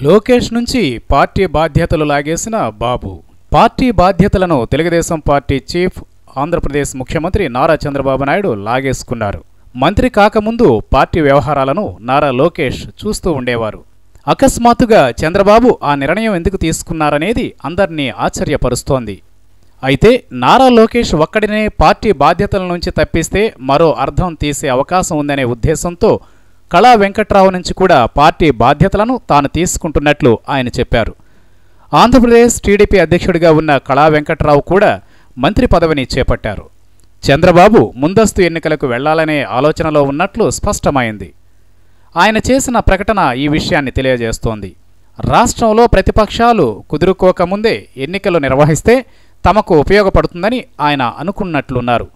లోకేష్ నుంచి పార్టీ బాధ్యతలు లాగేసిన బాబు. పార్టీ బాధ్యతలను తెలుగుదేశం పార్టీ చీఫ్ ఆంధ్రప్రదేశ్ ముఖ్యమంత్రి నారా చంద్రబాబు నాయుడు లాగేసుకున్నారు. మంత్రి కాకముందు పార్టీ వ్యవహారాలను నారా లోకేష్ చూస్తూ ఉండేవారు. అకస్మాత్తుగా చంద్రబాబు ఆ నిర్ణయం ఎందుకు తీసుకున్నారనేది అందరినీ ఆశ్చర్యపరుస్తోంది. అయితే నారా లోకేష్ ఒక్కడినే పార్టీ బాధ్యతల నుంచి తప్పిస్తే మరో అర్థం తీసే అవకాశం ఉందనే ఉద్దేశంతో కళా వెంకట్రావు నుంచి కూడా పార్టీ బాధ్యతలను తాను తీసుకుంటున్నట్లు ఆయన చెప్పారు. ఆంధ్రప్రదేశ్ టీడీపీ అధ్యక్షుడిగా ఉన్న కళా వెంకట్రావు కూడా మంత్రి పదవిని చేపట్టారు. చంద్రబాబు ముందస్తు ఎన్నికలకు వెళ్ళాలనే ఆలోచనలో ఉన్నట్లు స్పష్టమైంది. ఆయన చేసిన ప్రకటన ఈ విషయాన్ని తెలియజేస్తోంది. రాష్ట్రంలో ప్రతిపక్షాలు కుదురుకోకముందే ఎన్నికలు నిర్వహిస్తే తమకు ఉపయోగపడుతుందని ఆయన అనుకున్నట్లున్నారు.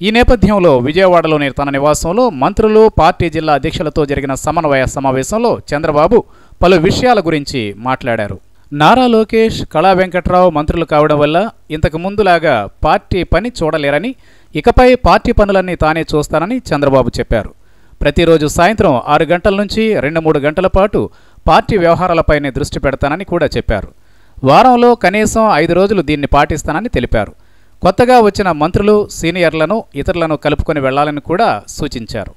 ఈ నేపథ్యంలో విజయవాడలోని తన నివాసంలో మంత్రులు పార్టీ జిల్లా అధ్యక్షులతో జరిగిన సమన్వయ సమావేశంలో చంద్రబాబు పలు విషయాల గురించి మాట్లాడారు. నారా లోకేష్ కళా వెంకట్రావు మంత్రులు కావడం వల్ల ఇంతకు ముందులాగా పార్టీ పని చూడలేరని ఇకపై పార్టీ పనులన్నీ తానే చూస్తానని చంద్రబాబు చెప్పారు. ప్రతిరోజు సాయంత్రం ఆరు గంటల నుంచి రెండు మూడు గంటల పాటు పార్టీ వ్యవహారాలపైనే దృష్టి పెడతానని కూడా చెప్పారు. వారంలో కనీసం ఐదు రోజులు దీన్ని పాటిస్తానని తెలిపారు. కొత్తగా వచ్చిన మంత్రులు సీనియర్లను ఇతరులను కలుపుకొని వెళ్ళాలని కూడా సూచించారు.